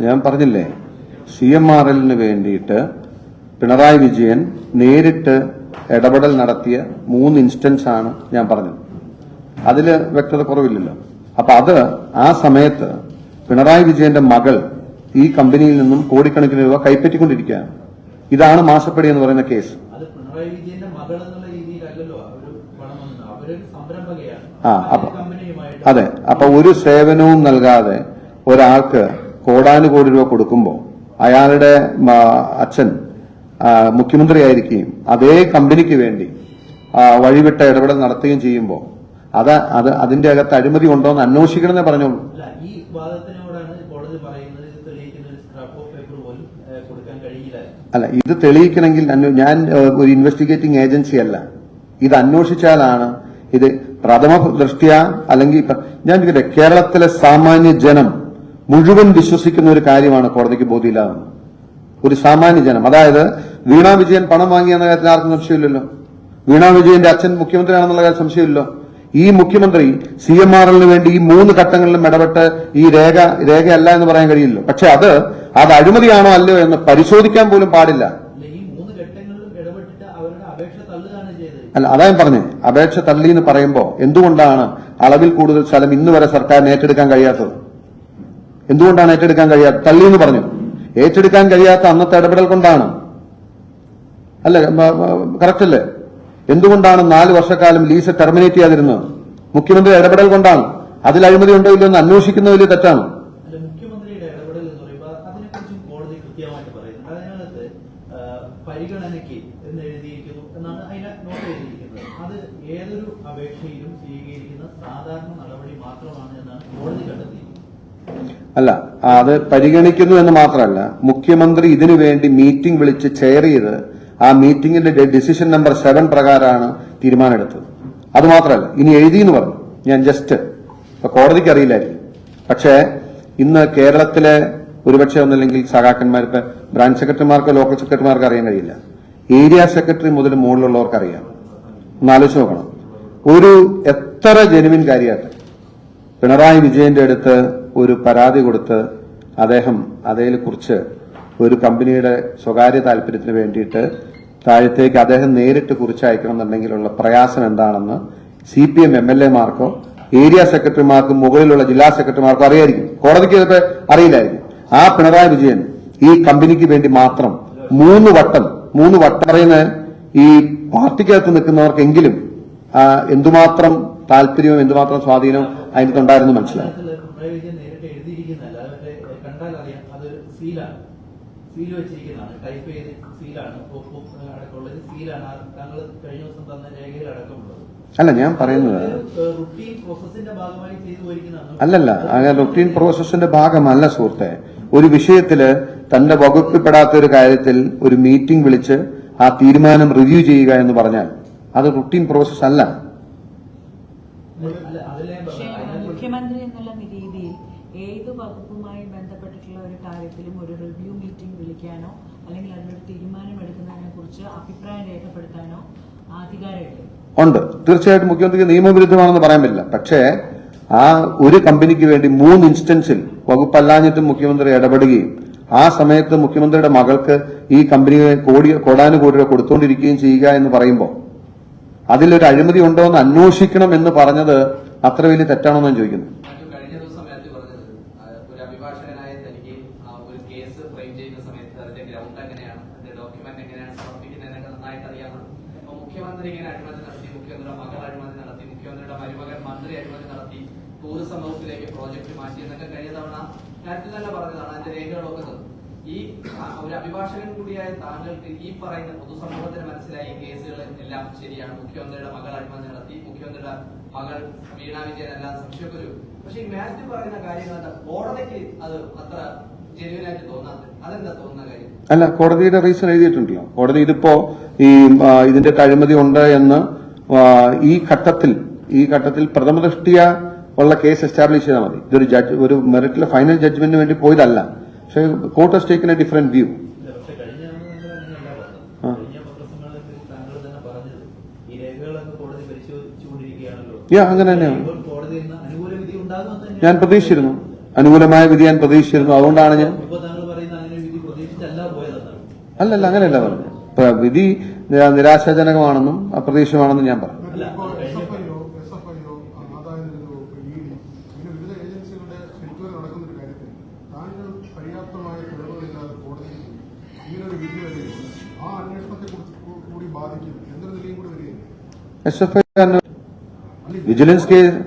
ഞാൻ പറഞ്ഞില്ലേ C M R എല്ലിന് വേണ്ടിയിട്ട് പിണറായി വിജയൻ നേരിട്ട് ഇടപെടൽ നടത്തിയ മൂന്ന് ഇൻസ്റ്റൻസ് ആണ് ഞാൻ പറഞ്ഞത്. അതിൽ വ്യക്തത കുറവില്ലല്ലോ. അപ്പൊ അത് ആ സമയത്ത് പിണറായി വിജയന്റെ മകൾ ഈ കമ്പനിയിൽ നിന്നും കോടിക്കണക്കിന് രൂപ കൈപ്പറ്റിക്കൊണ്ടിരിക്കുകയാണ്. ഇതാണ് മാസപ്പടി എന്ന് പറയുന്ന കേസ്. ആ, അപ്പൊ- അതെ അപ്പൊ ഒരു സേവനവും നൽകാതെ ഒരാൾക്ക് കോടാനുകോടി രൂപ കൊടുക്കുമ്പോൾ അയാളുടെ അച്ഛൻ മുഖ്യമന്ത്രിയായിരിക്കുകയും അതേ കമ്പനിക്ക് വേണ്ടി വഴിവിട്ട ഇടപെടൽ നടത്തുകയും ചെയ്യുമ്പോൾ അത് അത് അതിന്റെ അകത്ത് അഴിമതി ഉണ്ടോ എന്ന് അന്വേഷിക്കണമെന്നേ പറഞ്ഞോളൂ. അല്ല ഈ വാദത്തിനോടാണ് കോടതി പറയുന്നത് ഇത് അല്ല തെളിയിക്കണമെങ്കിൽ ഞാൻ ഒരു ഇൻവെസ്റ്റിഗേറ്റിംഗ് ഏജൻസി അല്ല. ഇത് അന്വേഷിച്ചാലാണ് ഇത് പ്രഥമ ദൃഷ്ടിയ അല്ലെങ്കിൽ ഞാൻ കേരളത്തിലെ സാമാന്യ ജനം മുഴുവൻ വിശ്വസിക്കുന്ന ഒരു കാര്യമാണ് കോടതിക്ക് ബോധ്യമില്ലാതെന്ന്. ഒരു സാമാന്യ ജനം അതായത് വീണ വിജയൻ പണം വാങ്ങിയെന്ന കാര്യത്തിൽ ആർക്കും സംശയമില്ലല്ലോ. വീണ വിജയന്റെ അച്ഛൻ മുഖ്യമന്ത്രിയാണെന്നുള്ള കാര്യം സംശയമില്ലല്ലോ. ഈ മുഖ്യമന്ത്രി സി എം ആർ എല്ലിന് വേണ്ടി ഈ മൂന്ന് ഘട്ടങ്ങളിലും ഇടപെട്ട് ഈ രേഖ രേഖയല്ല എന്ന് പറയാൻ കഴിയില്ല പക്ഷെ അത് അത് അഴിമതിയാണോ അല്ലയോ എന്ന് പരിശോധിക്കാൻ പോലും പാടില്ല. അല്ല അതാ ഞാൻ പറഞ്ഞേ. അപേക്ഷ തള്ളി എന്ന് പറയുമ്പോൾ എന്തുകൊണ്ടാണ് അളവിൽ കൂടുതൽ സ്ഥലം ഇന്ന് വരെ സർക്കാരിന് ഏറ്റെടുക്കാൻ കഴിയാത്തത്? എന്തുകൊണ്ടാണ് ഏറ്റെടുക്കാൻ കഴിയാത്ത തള്ളി എന്ന് പറഞ്ഞു. ഏറ്റെടുക്കാൻ കഴിയാത്ത അന്നത്തെ ഇടപെടൽ കൊണ്ടാണ്. അല്ല? കറക്റ്റ് അല്ലേ? എന്തുകൊണ്ടാണ് നാല് വർഷക്കാലം ലീസ് ടെർമിനേറ്റ് ചെയ്യാതിരുന്നത്? മുഖ്യമന്ത്രി ഇടപെടൽ കൊണ്ടാണ്. അതിൽ അഴിമതി ഉണ്ടോ ഇല്ലയോ എന്ന് അന്വേഷിക്കുന്ന വലിയ തെറ്റാണ് പരിഗണനയ്ക്ക് എന്ന് എഴുതിയിരിക്കുന്നു എന്നാണ് അതിനെ നോട്ട് ചെയ്തിരിക്കുന്നത്. അത് ഏതൊരു അപേക്ഷയിലും സ്വീകരിക്കുന്ന സാധാരണ നടപടി മാത്രമാണ് എന്നാണ് കോടതി കണ്ടെത്തിയിരിക്കുന്നത്. അല്ല അത് പരിഗണിക്കുന്നു എന്ന് മാത്രമല്ല മുഖ്യമന്ത്രി ഇതിനു വേണ്ടി മീറ്റിംഗ് വിളിച്ച് ചെയർ ചെയ്ത് ആ മീറ്റിംഗിന്റെ ഡിസിഷൻ നമ്പർ സെവൻ പ്രകാരമാണ് തീരുമാനമെടുത്തത്. അത് മാത്രമല്ല ഇനി എഴുതി എന്ന് പറഞ്ഞു. ഞാൻ ജസ്റ്റ് കോടതിക്ക് അറിയില്ലായിരിക്കും. പക്ഷേ ഇന്ന് കേരളത്തിലെ ഒരുപക്ഷെ ഒന്നല്ലെങ്കിൽ സഖാക്കന്മാർ ഇപ്പൊ ബ്രാഞ്ച് സെക്രട്ടറിമാർക്ക് ലോക്കൽ സെക്രട്ടറിമാർക്ക് അറിയാൻ കഴിയില്ല. ഏരിയ സെക്രട്ടറി മുതൽ മുകളിലുള്ളവർക്ക് അറിയാം. ഒന്നാലോചിച്ച് നോക്കണം. ഒരു എത്ര ജനുവിൻ കാര്യമായിട്ട് പിണറായി വിജയന്റെ അടുത്ത് ഒരു പരാതി കൊടുത്ത് അദ്ദേഹം അതേ കുറിച്ച് ഒരു കമ്പനിയുടെ സ്വകാര്യ താല്പര്യത്തിന് വേണ്ടിയിട്ട് താഴത്തേക്ക് അദ്ദേഹം നേരിട്ട് കുറിച്ചയക്കണം എന്നുണ്ടെങ്കിലുള്ള പ്രയാസം എന്താണെന്ന് C P M M L എമാർക്കോ area സെക്രട്ടറിമാർക്കും മുകളിലുള്ള ജില്ലാ സെക്രട്ടറിമാർക്കോ അറിയായിരിക്കും. കോടതിക്ക് ചിലപ്പോൾ അറിയില്ലായിരിക്കും. ആ പിണറായി വിജയൻ ഈ കമ്പനിക്ക് വേണ്ടി മാത്രം മൂന്ന് വട്ടം മൂന്ന് വട്ടം പറയുന്ന ഈ പാർട്ടിക്കകത്ത് നിൽക്കുന്നവർക്കെങ്കിലും എന്തുമാത്രം താല്പര്യവും എന്തുമാത്രം സ്വാധീനവും അതിനകത്തുണ്ടായിരുന്നു മനസ്സിലാവും അതിനകത്ത് പിണറായി വിജയൻ നേരിട്ട് എഴുതിയിരിക്കുന്നതല്ല അത് മറ്റേ കണ്ടാൽ അറിയാം അത് സീലാണ് സീൽ വെച്ചിരിക്കുന്നതാണ്. ടൈപ്പ് ചെയ്ത് സീലാണ് അടക്കമുള്ളത് സീലാണ് താങ്കൾ കഴിഞ്ഞ ദിവസം തന്ന രേഖയിൽ അടക്കമുള്ളത്. അല്ല ഞാൻ പറയുന്നത് അല്ലല്ല അങ്ങനെ റുട്ടീൻ പ്രോസസ്സിന്റെ ഭാഗമല്ല സുഹൃത്തെ. ഒരു വിഷയത്തിൽ തന്റെ വകുപ്പിൽപ്പെടാത്ത ഒരു കാര്യത്തിൽ ഒരു മീറ്റിംഗ് വിളിച്ച് ആ തീരുമാനം റിവ്യൂ ചെയ്യുക എന്ന് പറഞ്ഞാൽ അത് റുട്ടീൻ പ്രോസസ് അല്ല അതിലെ പക്ഷേ അതിനകത്ത് മുഖ്യമന്ത്രി എന്നുള്ള രീതിയിൽ ഏത് വകുപ്പുമായി ബന്ധപ്പെട്ടിട്ടുള്ള ഒരു കാര്യത്തിലും ഒരു റിവ്യൂ മീറ്റിംഗ് വിളിക്കാനോ അല്ലെങ്കിൽ അതിനൊരു തീരുമാനം എടുക്കുന്നതിനെ കുറിച്ച് അഭിപ്രായം രേഖപ്പെടുത്താനോ അധികാരമില്ല ഉണ്ട്. തീർച്ചയായിട്ടും മുഖ്യമന്ത്രിക്ക് നിയമവിരുദ്ധമാണെന്ന് പറയാൻ പറ്റില്ല. പക്ഷേ ആ ഒരു കമ്പനിക്ക് വേണ്ടി മൂന്ന് ഇൻസ്റ്റൻസിൽ വകുപ്പല്ലാഞ്ഞിട്ടും മുഖ്യമന്ത്രി ഇടപെടുകയും ആ സമയത്ത് മുഖ്യമന്ത്രിയുടെ മകൾക്ക് ഈ കമ്പനിയെ കോടി കോടാനുകോടി രൂപ കൊടുത്തുകൊണ്ടിരിക്കുകയും ചെയ്യുക എന്ന് പറയുമ്പോൾ അതിലൊരു അഴിമതി ഉണ്ടോ എന്ന് അന്വേഷിക്കണം എന്ന് പറഞ്ഞത് അത്ര വലിയ തെറ്റാണോ ഞാൻ ചോദിക്കുന്നു മറ്റു കഴിഞ്ഞ ദിവസം മാത്യു പറഞ്ഞത് ആ, ഒരു അഭിഭാഷകനായ തനിക്ക് ആ ഒരു കേസ് ഫ്രെയിം ചെയ്യുന്ന സമയത്ത് അതിന്റെ ഗ്രൗണ്ട് എങ്ങനെയാണ് അതിന്റെ ഡോക്യുമെന്റ് എങ്ങനെയാണ് സമർപ്പിക്കുന്നതെന്നൊക്കെ നന്നായിട്ട് അറിയാവുന്നതാണ് അപ്പൊ മുഖ്യമന്ത്രി ഇങ്ങനെ അഴിമതി നടത്തി മുഖ്യമന്ത്രിയുടെ മകൾ അഴിമതി നടത്തി മുഖ്യമന്ത്രിയുടെ മരുമകൻ മന്ത്രി അഴിമതി നടത്തി ടൂറിസം വകുപ്പിലേക്ക് പ്രോജക്ട് മാറ്റി എന്നൊക്കെ കഴിഞ്ഞ തവണ കാര്യത്തിൽ തന്നെ പറഞ്ഞതാണ് അതിന്റെ രേഖകളൊക്കെ തന്നു. ഈ ഒരു അഭിഭാഷകൻ കൂടിയായ താങ്കൾക്ക് ഈ പറയുന്ന പൊതുസമൂഹത്തിന് മനസ്സിലായി കേസുകൾ എല്ലാം ശരിയാണ്. മുഖ്യമന്ത്രിയുടെ മകൾ അഴിമതി നടത്തി മുഖ്യമന്ത്രിയുടെ മകൾ വീണ വിജയൻ എല്ലാം സംശയമൊക്കെ പക്ഷേ ഈ മാത്യു പറയുന്ന കാര്യങ്ങൾ കോടതിക്ക് അത് അത്ര അല്ല കോടതിയുടെ റീസൺ എഴുതിയിട്ടുണ്ടല്ലോ. കോടതി ഇതിപ്പോ ഈ ഇതിന്റെ അഴിമതി ഉണ്ട് എന്ന് ഈ ഘട്ടത്തിൽ ഈ ഘട്ടത്തിൽ പ്രഥമ ദൃഷ്ടിയ ഉള്ള കേസ് എസ്റ്റാബ്ലിഷ് ചെയ്താൽ മതി. ഇതൊരു ജഡ്ജ് ഒരു മെറിറ്റിലെ ഫൈനൽ ജഡ്ജ്മെന്റിന് വേണ്ടി പോയതല്ല. പക്ഷേ court has taken a different view പറഞ്ഞത്. പറഞ്ഞത്. യാ, അങ്ങനെ തന്നെയാണ്. ഞാൻ പ്രതീക്ഷിച്ചിരുന്നു. അനുകൂലമായ വിധി ഞാൻ പ്രതീക്ഷിച്ചിരുന്നു. അതുകൊണ്ടാണ് ഞാൻ അല്ലല്ല അങ്ങനെയല്ല പറഞ്ഞു ഇപ്പൊ വിധി നിരാശാജനകമാണെന്നും അപ്രതീക്ഷിതമാണെന്നും ഞാൻ പറഞ്ഞു. ഒരു എഫ് തെറ്റായ വിജിലൻസ് കേസ്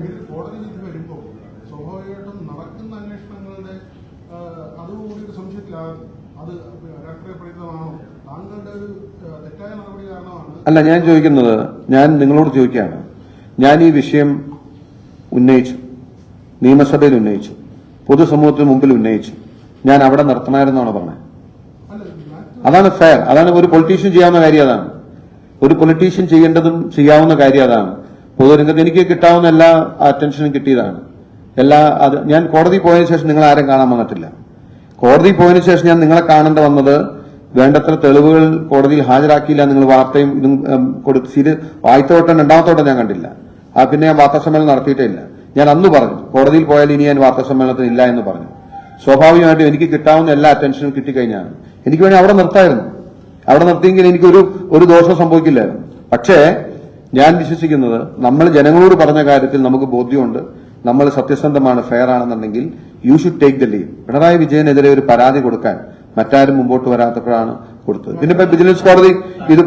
അല്ല ഞാൻ ചോദിക്കുന്നത് ഞാൻ നിങ്ങളോട് ചോദിക്കുകയാണ്. ഞാൻ ഈ വിഷയം ഉന്നയിച്ചു. നിയമസഭയിൽ ഉന്നയിച്ചു. പൊതുസമൂഹത്തിന് മുമ്പിൽ ഉന്നയിച്ചു. ഞാൻ അവിടെ നിർത്തണമായിരുന്നാണ് പറഞ്ഞത്. അതാണ് ഫെയർ. അതാണ് ഒരു പൊളിറ്റീഷ്യൻ ചെയ്യാവുന്ന കാര്യം അതാണ്. ഒരു പൊളിറ്റീഷ്യൻ ചെയ്യേണ്ടതും ചെയ്യാവുന്ന കാര്യം അതാണ്. പൊതുരംഗത്ത് എനിക്ക് കിട്ടാവുന്ന എല്ലാ അറ്റൻഷനും കിട്ടിയതാണ്. എല്ലാ അത് ഞാൻ കോടതി പോയതിനു ശേഷം നിങ്ങൾ ആരും കാണാൻ വന്നിട്ടില്ല. കോടതി പോയതിനു ശേഷം ഞാൻ നിങ്ങളെ കാണേണ്ട വന്നത് വേണ്ടത്ര തെളിവുകൾ കോടതിയിൽ ഹാജരാക്കിയില്ല നിങ്ങൾ വാർത്തയും ഇതും കൊടുത്ത് സീരി ആദ്യത്തോട്ടം രണ്ടാമത്തോട്ടം ഞാൻ കണ്ടില്ല. ആ പിന്നെ ഞാൻ വാർത്താ നടത്തിയിട്ടില്ല ഞാൻ അന്ന് പറഞ്ഞു കോടതിയിൽ പോയാൽ ഇനി ഞാൻ വാർത്താ സമ്മേളനത്തിന് ഇല്ല എന്ന് പറഞ്ഞു. സ്വാഭാവികമായിട്ടും എനിക്ക് കിട്ടാവുന്ന എല്ലാ അറ്റൻഷനും കിട്ടിക്കഴിഞ്ഞാണ്. എനിക്ക് വേണ്ടി അവിടെ നിർത്തായിരുന്നു. അവിടെ നിർത്തിയെങ്കിൽ എനിക്കൊരു ഒരു ദോഷം സംഭവിക്കില്ലായിരുന്നു. പക്ഷേ ഞാൻ വിശ്വസിക്കുന്നത് നമ്മൾ ജനങ്ങളോട് പറഞ്ഞ കാര്യത്തിൽ നമുക്ക് ബോധ്യമുണ്ട്. നമ്മൾ സത്യസന്ധമാണ് ഫെയർ ആണെന്നുണ്ടെങ്കിൽ you should take the lead Pinarayi വിജയനെതിരെ ഒരു പരാതി കൊടുക്കാൻ മറ്റാരും മുമ്പോട്ട് വരാത്തപ്പോഴാണ് കൊടുത്തത്. പിന്നെ വിജിലൻസ് കോടതി ഇത്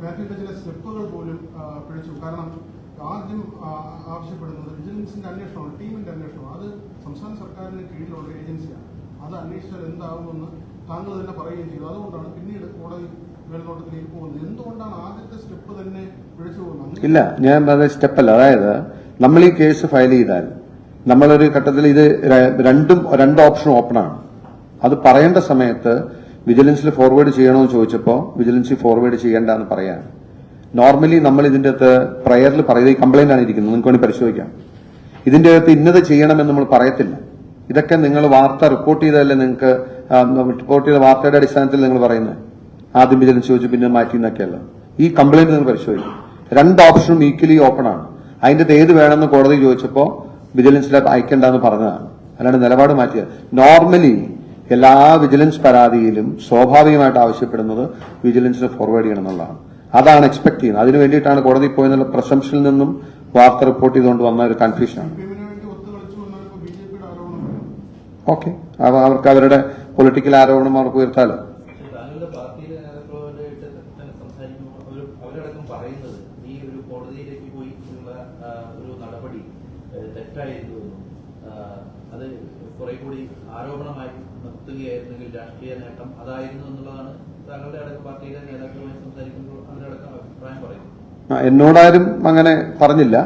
മാത്യുവിന്റെ ചില സ്റ്റെപ്പുകൾ പോലും ആ, പിഴച്ചു കാരണം ആദ്യം ആ, ആവശ്യപ്പെടുന്നത് വിജിലൻസിന്റെ അന്വേഷണമാണ് ടീമിന്റെ അന്വേഷണം അത് സംസ്ഥാന സർക്കാരിന് കീഴിലുള്ള ഏജൻസിയാണ് അത് അന്വേഷിച്ചാൽ എന്താകുമെന്ന് താങ്കൾ തന്നെ പറയുകയും ചെയ്തു അതുകൊണ്ടാണ് പിന്നീട് കോടതി മേൽനോട്ടത്തിലേക്ക് പോകുന്നത് എന്തുകൊണ്ടാണ് ആദ്യത്തെ സ്റ്റെപ്പ് തന്നെ പിഴച്ചു പോകുന്നത് ഇല്ല ഞാൻ പറഞ്ഞ സ്റ്റെപ്പല്ല അതായത് നമ്മൾ ഈ കേസ് ഫയൽ ചെയ്താൽ നമ്മളൊരു ഘട്ടത്തിൽ ഇത് രണ്ടും രണ്ട് ഓപ്പൺ ആണ്. അത് പറയേണ്ട സമയത്ത് വിജിലൻസിൽ ഫോർവേഡ് ചെയ്യണമെന്ന് ചോദിച്ചപ്പോൾ വിജിലൻസിൽ ഫോർവേഡ് ചെയ്യേണ്ട എന്ന് പറയാൻ. നോർമലി നമ്മൾ ഇതിന്റെ അകത്ത് പ്രയറിൽ പറയുന്നത് ഈ കംപ്ലൈന്റ് ആണ് ഇരിക്കുന്നത്. നിങ്ങൾക്ക് വേണ്ടി പരിശോധിക്കാം. ഇതിന്റെ അകത്ത് ഇന്നത് ചെയ്യണമെന്ന് നമ്മൾ പറയത്തില്ല. ഇതൊക്കെ നിങ്ങൾ വാർത്ത റിപ്പോർട്ട് ചെയ്തതല്ലേ നിങ്ങൾക്ക് റിപ്പോർട്ട് ചെയ്ത വാർത്തയുടെ അടിസ്ഥാനത്തിൽ നിങ്ങൾ പറയുന്നത്? ആദ്യം വിജിലൻസ് ചോദിച്ചു പിന്നെ മാറ്റി എന്നൊക്കെയല്ല. ഈ കംപ്ലൈന്റ് നിങ്ങൾ പരിശോധിക്കും. രണ്ട് ഓപ്ഷനും ഈക്വലി ഓപ്പൺ ആണ്. അകത്ത് ഏത് വേണമെന്ന് കോടതി ചോദിച്ചപ്പോൾ ലാബ് അയക്കേണ്ടെന്ന് പറഞ്ഞതാണ്. അല്ലാണ്ട് നിലപാട് മാറ്റിയത്. നോർമലി എല്ലാ വിജിലൻസ് പരാതിയിലും സ്വാഭാവികമായിട്ട് ആവശ്യപ്പെടുന്നത് വിജിലൻസിന് ഫോർവേഡ് ചെയ്യണം എന്നുള്ളതാണ്. അതാണ് എക്സ്പെക്ട് ചെയ്യുന്നത്. അതിനു വേണ്ടിയിട്ടാണ് കോടതി പോയെന്നുള്ള പ്രശംസയിൽ നിന്നും വാർത്ത റിപ്പോർട്ട് ചെയ്തുകൊണ്ട് വന്ന ഒരു കൺഫ്യൂഷനാണ് ഓക്കെ അവർക്ക് അവരുടെ പൊളിറ്റിക്കൽ ആരോപണം അവർക്ക് ഉയർത്താലോ പക്ഷേ താങ്കളുടെ പാർട്ടിയിലെ നേതാക്കളുമായിട്ട് തന്നെ സംസാരിക്കുമ്പോൾ അവർ അവരടക്കം പറയുന്നത് ഈ ഒരു കോടതിയിലേക്ക് പോയി ഉള്ള ഒരു നടപടി തെറ്റായിരുന്നു അത് കുറെ കൂടി ആരോപണമായി നിർത്തുകയായിരുന്നെങ്കിൽ രാഷ്ട്രീയ നേട്ടം അതായിരുന്നു എന്നുള്ളതാണ് താങ്കളുടെ അടക്കം പാർട്ടിയിലെ നേതാക്കളുമായി സംസാരിക്കുമ്പോൾ അവരടക്കം അഭിപ്രായം പറയുന്നത്. എന്നോടാരും അങ്ങനെ പറഞ്ഞില്ല.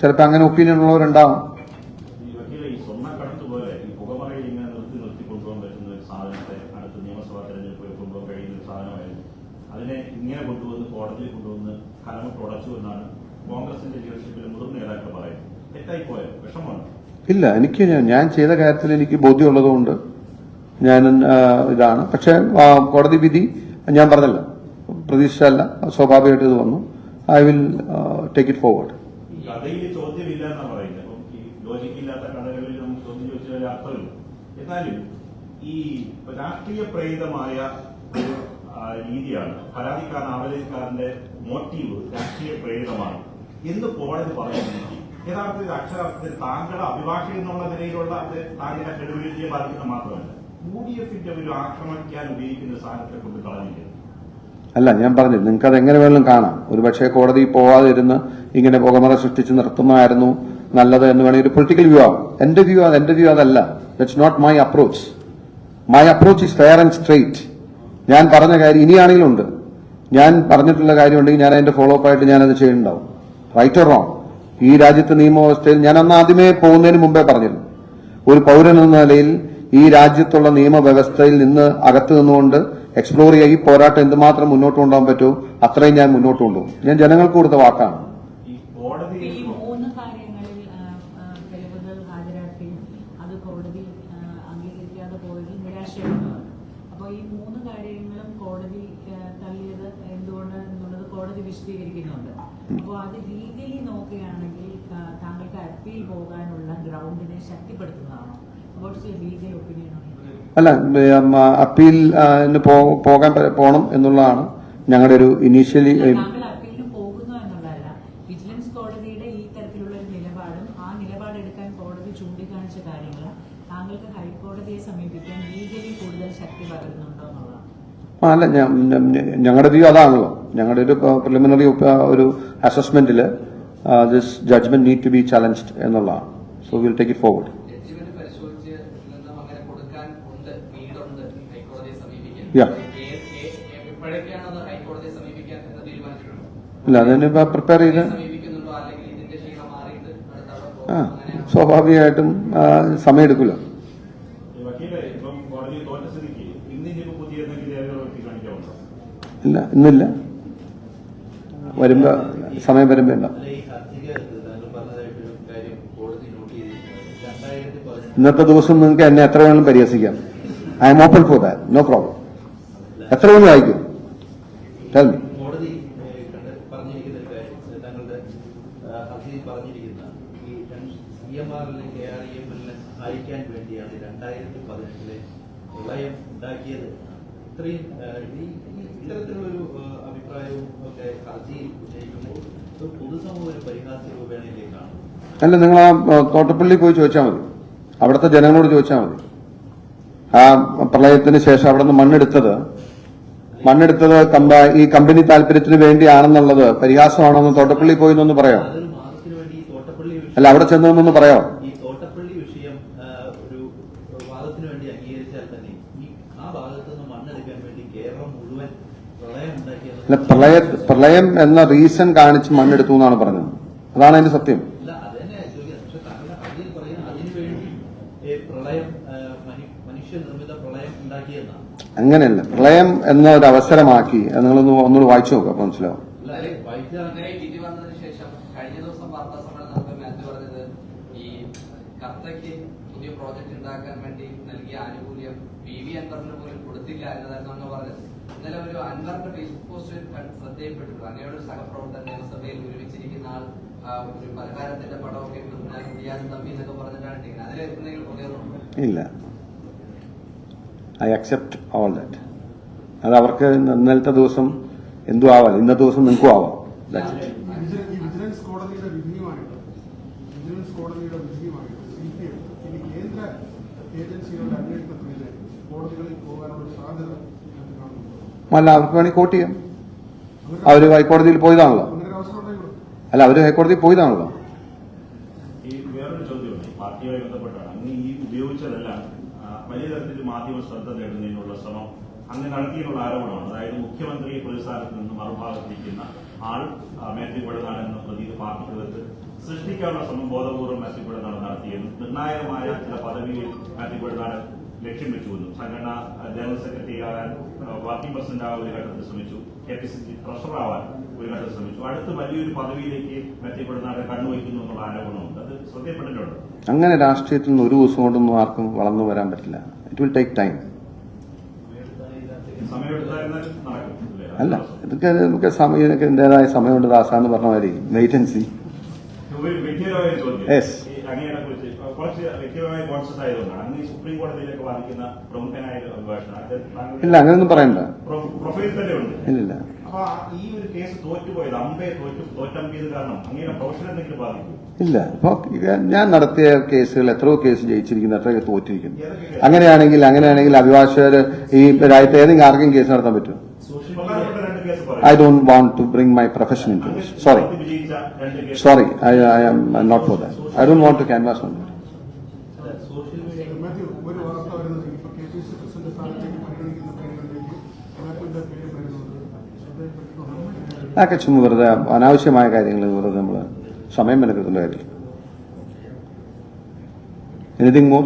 ചിലപ്പോൾ അങ്ങനെ ഒപ്പീനിയൻ ഉള്ളവരുണ്ടാവും ഈ വക്കീലെ ഈ സ്വർണക്കടത്ത് പോലെ ഈ പുകമറയിൽ ഇങ്ങനെ നിർത്തി നിർത്തി കൊണ്ടുപോകാൻ പറ്റുന്ന ഒരു സാധനത്തെ അടുത്ത നിയമസഭാ തെരഞ്ഞെടുപ്പിൽ കൊണ്ടുപോകാൻ കഴിയുന്ന ഒരു സാധനമായിരുന്നു അതിനെ ഇങ്ങനെ കൊണ്ടുവന്ന് കോടതിയിൽ കൊണ്ടുവന്ന് കലമ ഉടച്ചു എന്നാണ് കോൺഗ്രസിന്റെ ലീഡർഷിപ്പിലെ മുതിർന്ന നേതാക്കൾ പറയുന്നത്. തെറ്റായി പോയോ വിഷമമാണ്? ഇല്ല എനിക്ക് ഞാൻ- ചെയ്ത കാര്യത്തിൽ എനിക്ക് ബോധ്യമുള്ളതുകൊണ്ട് ഞാൻ ഇതാണ്. പക്ഷെ കോടതി വിധി ഞാൻ പറഞ്ഞല്ല. പ്രതീക്ഷിച്ചല്ല സ്വാഭാവികമായിട്ട് ഇത് വന്നു. I will take it forward. കഥയിൽ ചോദ്യമില്ല എന്നാണ് പറയുന്നത്. അപ്പം ഈ ലോജിക്കില്ലാത്ത കഥകളിൽ നമുക്ക് ചോദ്യം ചോദിച്ചാൽ അർത്ഥമില്ല. എന്നാലും ഈ രാഷ്ട്രീയ പ്രേരിതമായ രീതിയാണ്. പരാതിക്കാരൻ ആവലിക്കാരന്റെ മോട്ടീവ് രാഷ്ട്രീയ പ്രേരിതമാണ്. എന്ന് കോടതി പറയുന്നത് യഥാർത്ഥത്തിൽ അക്ഷരാർത്ഥത്തിൽ താങ്കളുടെ അഭിഭാഷകൻ എന്നുള്ള നിലയിലുള്ള താങ്കളുടെ ക്രെഡിബിലിറ്റിയെ ബാധിക്കുന്ന മാത്രമല്ല. യു ഡി എഫിന്റെ ഒരു ആക്രമിക്കാൻ ഉപയോഗിക്കുന്ന സാധനത്തെ കൊണ്ട് കളഞ്ഞില്ല? അല്ല ഞാൻ പറഞ്ഞു നിങ്ങൾക്ക് അത് എങ്ങനെ വേണമെങ്കിലും കാണാം. ഒരുപക്ഷെ കോടതി പോവാതിരുന്ന് ഇങ്ങനെ പുകമറ സൃഷ്ടിച്ച് നിർത്തുന്നതായിരുന്നു നല്ലത് എന്ന് വേണമെങ്കിൽ ഒരു പൊളിറ്റിക്കൽ വ്യൂ ആവും. എന്റെ വ്യൂ അത് എന്റെ വ്യൂ അതല്ല. That's not my approach my approach is fair and straight ഞാൻ പറഞ്ഞ കാര്യം ഇനിയാണെങ്കിലും ഉണ്ട്. ഞാൻ പറഞ്ഞിട്ടുള്ള കാര്യം ഉണ്ടെങ്കിൽ ഞാൻ അതിന്റെ ഫോളോ അപ്പ് ആയിട്ട് ഞാനത് ചെയ്യുന്നുണ്ടാവും. റൈറ്റ് ഓർ റോങ് ഈ രാജ്യത്തെ നിയമവ്യവസ്ഥയിൽ ഞാൻ അന്ന് ആദ്യമേ പോകുന്നതിന് മുമ്പേ പറഞ്ഞിരുന്നു. ഒരു പൗരൻ എന്ന നിലയിൽ ഈ രാജ്യത്തുള്ള നിയമവ്യവസ്ഥയിൽ നിന്ന് അകത്ത് നിന്നുകൊണ്ട് എക്സ്പ്ലോർ ചെയ്യുക ഈ പോരാട്ടം എന്തുമാത്രം മുന്നോട്ട് കൊണ്ടുപോകാൻ പറ്റുമോ അത്രയും ഞാൻ മുന്നോട്ട് കൊണ്ടുപോകും. ഞാൻ ജനങ്ങൾക്ക് കൊടുത്ത വാക്കാണ് ഈ കോടതി ഈ മൂന്ന് കാര്യങ്ങളിൽ ആ, ആ, തെളിവുകൾ ഹാജരാക്കി അത് കോടതി ആ, അംഗീകരിക്കാതെ പോയതിൽ നിരാശയാണ് അപ്പോൾ ഈ മൂന്ന് കാര്യങ്ങളും കോടതി ആ, തള്ളിയത് എന്തുകൊണ്ട് എന്നുള്ളത് കോടതി വിശദീകരിക്കുന്നുണ്ട്. അപ്പോൾ അത് ലീഗലി നോക്കുകയാണെങ്കിൽ താങ്കൾക്ക് അപ്പീൽ പോകാനുള്ള ഗ്രൗണ്ടിനെ ശക്തിപ്പെടുത്തുന്നതാണോ? ലീഗൽ ഒപ്പീനിയൻ അല്ല ആ, പോകാൻ പോകണം എന്നുള്ളതാണ് ഞങ്ങളുടെ ഒരു ഇനീഷ്യലി വിജിലൻസ് കോടതിയുടെ ഈ തരത്തിലുള്ള ഒരു നിലപാടും ആ നിലപാട് എടുക്കാൻ കോടതി ചൂണ്ടിക്കാണിച്ച കാര്യങ്ങൾ താങ്കൾക്ക് ഹൈക്കോടതിയെ സമീപിക്കാൻ ലീഗലി കൂടുതൽ ശക്തി പകരുന്നുണ്ടോ എന്നുള്ളതാണ്. അല്ല ഞങ്ങളുടെ വ്യൂ അതാണല്ലോ. ഞങ്ങളുടെ ഒരു പ്രിലിമിനറി ഒരു അസസ്മെന്റിൽ this judgment need to be challenged എന്നുള്ളതാണ്. So will take it forward ഇല്ല അതിന് പ്രിപ്പയർ ചെയ്ത് ആ സ്വാഭാവികമായിട്ടും സമയമെടുക്കില്ല ഇല്ല ഇന്നില്ല. നോട്ട് സമയം വരുമ്പോ ഉണ്ടാവും. ഇന്നത്തെ ദിവസം നിങ്ങൾക്ക് എന്നെ എത്ര വേണമെങ്കിലും പരിഹസിക്കാം. I'm open for that no problem എത്ര വേണം വായിക്കും. Tell me. കോടതി ഏഹ്, കണ്ട് പറഞ്ഞിരിക്കുന്ന ഒരു കാര്യം ഏഹ്, താങ്കളുടെ ഏഹ്, ഹർജിയിൽ പറഞ്ഞിരിക്കുന്ന ഈ സി എം ആറിലെ കെ ആർ ഇ എമ്മിൽ അയക്കാൻ വേണ്ടിയാണ് രണ്ടായിരത്തി പതിനെട്ടിലെ പ്രളയം ഉണ്ടാക്കിയത്. ഇത്രയും ഏഹ്, ഈ ഈ ഇത്തരത്തിലുള്ളൊരു ഏഹ്, അഭിപ്രായവും ഒക്കെ ഹർജിയിൽ ഉന്നയിക്കുമ്പോൾ ഒരു പൊതുസമൂഹം ഒരു പരിഹാസ്യ രൂപേണയിലേക്കാണ്. അല്ല നിങ്ങൾ ആ തോട്ടപ്പള്ളി പോയി ചോദിച്ചാൽ മതി. അവിടുത്തെ ജനങ്ങളോട് ചോദിച്ചാൽ മതി. ആ പ്രളയത്തിന് ശേഷം അവിടെ നിന്ന് മണ്ണെടുത്തത് മണ്ണെടുത്തത് കമ്പ- ഈ കമ്പനി താല്പര്യത്തിന് വേണ്ടിയാണെന്നുള്ളത് പരിഹാസമാണെന്ന് തോട്ടപ്പള്ളി പോയി എന്നൊന്ന് പറയാം. അല്ല അവിടെ ചെന്നൊന്ന് പറയാം ഈ തോട്ടപ്പള്ളി വിഷയം ആ, ഒരു വാദത്തിന് വേണ്ടി അംഗീകരിച്ചാൽ തന്നെ ഈ ആ ഭാഗത്ത് നിന്ന് മണ്ണെടുക്കാൻ വേണ്ടി കേരളം മുഴുവൻ പ്രളയം ഉണ്ടാക്കിയത് അല്ല പ്രളയ പ്രളയം എന്ന റീസൺ കാണിച്ച് മണ്ണെടുത്തു എന്നാണ് പറഞ്ഞത്. അതാണ് അതിന്റെ സത്യം. അങ്ങനെയല്ല. പ്രളയം എന്ന ഒരു അവസരമാക്കി. അത് നിങ്ങളൊന്ന് ഒന്നുകൂടി വായിച്ചു നോക്കുക അപ്പൊ മനസ്സിലാവും. കർത്തയ്ക്ക് പുതിയ പ്രോജക്റ്റ് ഉണ്ടാക്കാൻ വേണ്ടി നൽകിയ ആനുകൂല്യം പി വി അൻവറിന് പോലും കൊടുത്തില്ല എന്നതായിരുന്നു പറഞ്ഞത്. ഇന്നലെ ഒരു അൻവറിന്റെ ഫേസ്ബുക്ക് പോസ്റ്റ് അങ്ങനെയുള്ള ഒരു സഹപ്രവർത്തകൻ നിയമസഭയിൽ ഒരുമിച്ചിരിക്കുന്ന ആൾ ഒരു പലഹാരത്തിന്റെ പടമൊക്കെ റിയാസ് തമ്പി എന്നൊക്കെ പറഞ്ഞിട്ടാണ് അതിൽ എന്തെങ്കിലും ഇല്ല. I accept all that. അത് അവർക്ക് ഇന്നലത്തെ ദിവസം എന്തു ആവാം. ഇന്നത്തെ ദിവസം നിങ്ങൾക്കും ആവാം. വിജിലൻസ് കോടതിയുടെ വിധിയുമായിട്ട് വിജിലൻസ് കോടതിയുടെ വിധിയുമായിട്ട് സി പി എം ഇനി കേന്ദ്ര ഏജൻസികളുടെ അന്വേഷണത്തിന് കോടതികളിൽ പോകാനുള്ള സാധ്യത അല്ല അവർക്ക് വേണമെങ്കിൽ കോട്ട് ചെയ്യാം. അങ്ങനെ- അവർ ഹൈക്കോടതിയിൽ പോയതാണല്ലോ. അങ്ങനെ അല്ല അവർ ഹൈക്കോടതിയിൽ പോയതാണല്ലോ. പാർട്ടിയുമായി ബന്ധപ്പെട്ടാണ്. അങ്ങ് ഈ മാധ്യമ ശ്രദ്ധ നേടുന്നതിനുള്ള ശ്രമം അതായത് ആൾ മാത്യു സൃഷ്ടിക്കാനുള്ള ശ്രമം ബോധപൂർവം മാത്യു നിർണായകമായ ചില മാത്യു ലക്ഷ്യം വെച്ചുവെന്നും സംഘടന ആ, ജനറൽ സെക്രട്ടറി ആകാൻ ആ, വർക്കിംഗ് പ്രസിഡന്റ് ആവാൻ ഒരു ഘട്ടത്തിൽ ശ്രമിച്ചു. കെ പി സി സി ഒരു ഘട്ടത്തിൽ ശ്രമിച്ചു. അടുത്ത് വലിയൊരു പദവിയിലേക്ക് മെച്ചപ്പെടുന്ന കണ്ണുവയ്ക്കുന്നു എന്നുള്ള ആരോപണമുണ്ട്. അത് ശ്രദ്ധയപ്പെട്ടിട്ടുണ്ട് അങ്ങനെ രാഷ്ട്രീയത്തിൽ നിന്ന് ഒരു ദിവസം കൊണ്ടൊന്നും ആർക്കും വളർന്നു വരാൻ പറ്റില്ല. ഇറ്റ് വിൽ ടേക്ക് ടൈം അല്ല ഇതൊക്കെ നമുക്ക് സമയം എന്റേതായ സമയമുണ്ട് ദാസാന്ന് പറഞ്ഞ മാതിരി. വെയിറ്റ് യെസ് സി ഒരു കുറിച്ച് വ്യക്തിപരമായ കോൺഷ്യസ് ആയതുകൊണ്ടാണ് ഈ സുപ്രീം കോടതിയിലേക്ക് വാദിക്കുന്ന പ്രമുഖനായ ഒരു താങ്കളുടെ ഇല്ല അങ്ങനെയൊന്നും പറയണ്ട. പ്രൊ- പ്രൊഫൈൽ തന്നെ ഉണ്ട്. ഇല്ല അപ്പൊ ഈ ഒരു കേസ് തോറ്റുപോയത് അമ്പയെ തോറ്റു തോറ്റമ്പിയത് കാരണം അങ്ങനെ പ്രൊഫഷൻ എന്തെങ്കിലും ബാധിക്കും? ഇല്ല. അപ്പോൾ ഞാൻ നടത്തിയ കേസുകൾ എത്രയോ കേസ് ജയിച്ചിരിക്കുന്നു എത്രയോ തോറ്റിരിക്കുന്നു. അങ്ങനെയാണെങ്കിൽ അങ്ങനെയാണെങ്കിൽ അഭിഭാഷകർ ഈ രാജ്യത്ത് ഏതെങ്കിലും ആർക്കും കേസ് നടത്താൻ പറ്റും I don't want to bring my profession into sorry sorry I I am not for that I don't want to canvas on social media Mathew ഒരു വാർത്ത വരുന്നത് ഇപ്പൊ കെ പി സി പ്രസിഡന്റ് സ്ഥാനത്തേക്ക് പരിഗണിക്കുന്ന പേരുകളിലേക്ക് മാത്യുവിന്റെ പേര് വരുന്നത് ശ്രദ്ധയിൽപ്പെട്ടിട്ടുണ്ടോ അതൊക്കെ ചുമ്മാ വെറുതെ അനാവശ്യമായ കാര്യങ്ങൾ വെറുതെ നമ്മൾ സമയം മെനക്കെടുത്തേണ്ട കാര്യമില്ല എനിത്തിങ് മോർ